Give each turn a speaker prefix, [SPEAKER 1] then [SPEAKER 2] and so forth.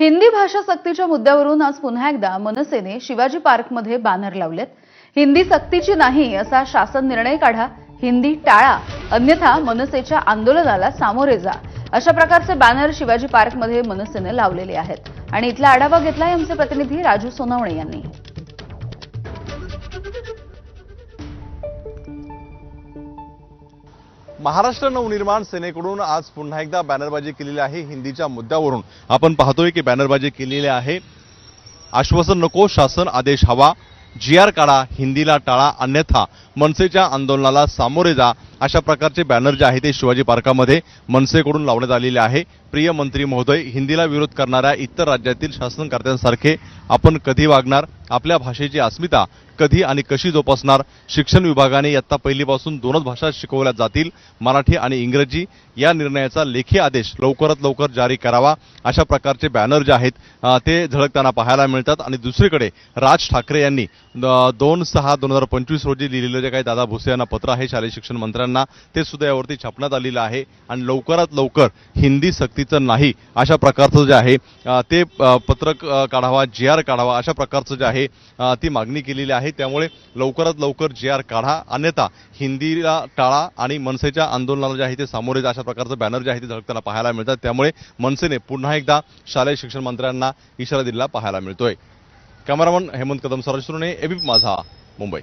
[SPEAKER 1] हिंदी भाषा सक्तीच्या मुद्द्यावरून आज पुन्हा एकदा मनसेने शिवाजी पार्कमध्ये बॅनर लावलेत. हिंदी सक्तीची नाही असा शासन निर्णय काढा हिंदी टाळा अन्यथा मनसेच्या आंदोलनाला सामोरे जा. अशा प्रकारचे बॅनर शिवाजी पार्कमध्ये मनसेने लावलेले आहेत. आणि इथला आढावा घेतलाय आमचे प्रतिनिधी राजू सोनवणे यांनी.
[SPEAKER 2] महाराष्ट्र नवनिर्माण सेनेकडून आज पुन्हा एकदा बॅनरबाजी केलेली आहे हिंदीच्या मुद्द्यावरून. आपण पाहतोय की बॅनरबाजी केलेली आहे. आश्वासन नको शासन आदेश हवा. जी आर काढा हिंदीला टाळा अन्यथा मनसेच्या आंदोलनाला सामोरे जा. अशा प्रकारचे बॅनर जे आहे ते शिवाजी पार्कामध्ये मनसेकडून लावण्यात आलेले आहे. प्रिय मंत्री महोदय हिंदीला विरोध करणाऱ्या इतर राज्यातील शासनकर्त्यांसारखे आपण कधी वागणार? आपल्या भाषेची अस्मिता कधी आणि कशी जोपासणार? शिक्षण विभागाने इयत्ता पहिलीपासून दोनच भाषा शिकवल्या जातील मराठी आणि इंग्रजी. या निर्णयाचा लेखी आदेश लवकरात लवकर जारी करावा. अशा प्रकारचे बॅनर जे आहेत ते झळकताना पाहायला मिळतात. आणि दुसरीकडे राज ठाकरे यांनी दोन सहा दोन हजार पंचवीस रोजी लिहिलेलं जे काही दादा भुसे यांना पत्र आहे शालेय शिक्षण मंत्र्यांना ते सुद्धा यावरती छापण्यात आलेलं आहे. आणि लवकरात लवकर हिंदी सक्तीचं नाही अशा प्रकारचं जे आहे ते पत्रक काढावा जी आर काढावा अशा प्रकारचं जे आहे आहे. ती मागणी केलेली आहे. त्यामुळे लवकरात लवकर जे आर काढा. अन्यथा हिंदीला टाळा आणि मनसेच्या आंदोलनाला जे आहे ते सामोरे जा अशा प्रकारचं बॅनर जे आहे ते झळकताना पाहायला मिळतात. त्यामुळे मनसेने पुन्हा एकदा शालेय शिक्षण मंत्र्यांना इशारा दिलेला पाहायला मिळतोय. कॅमेरामन हेमंत कदम सरसुरणे एबीप माझा मुंबई.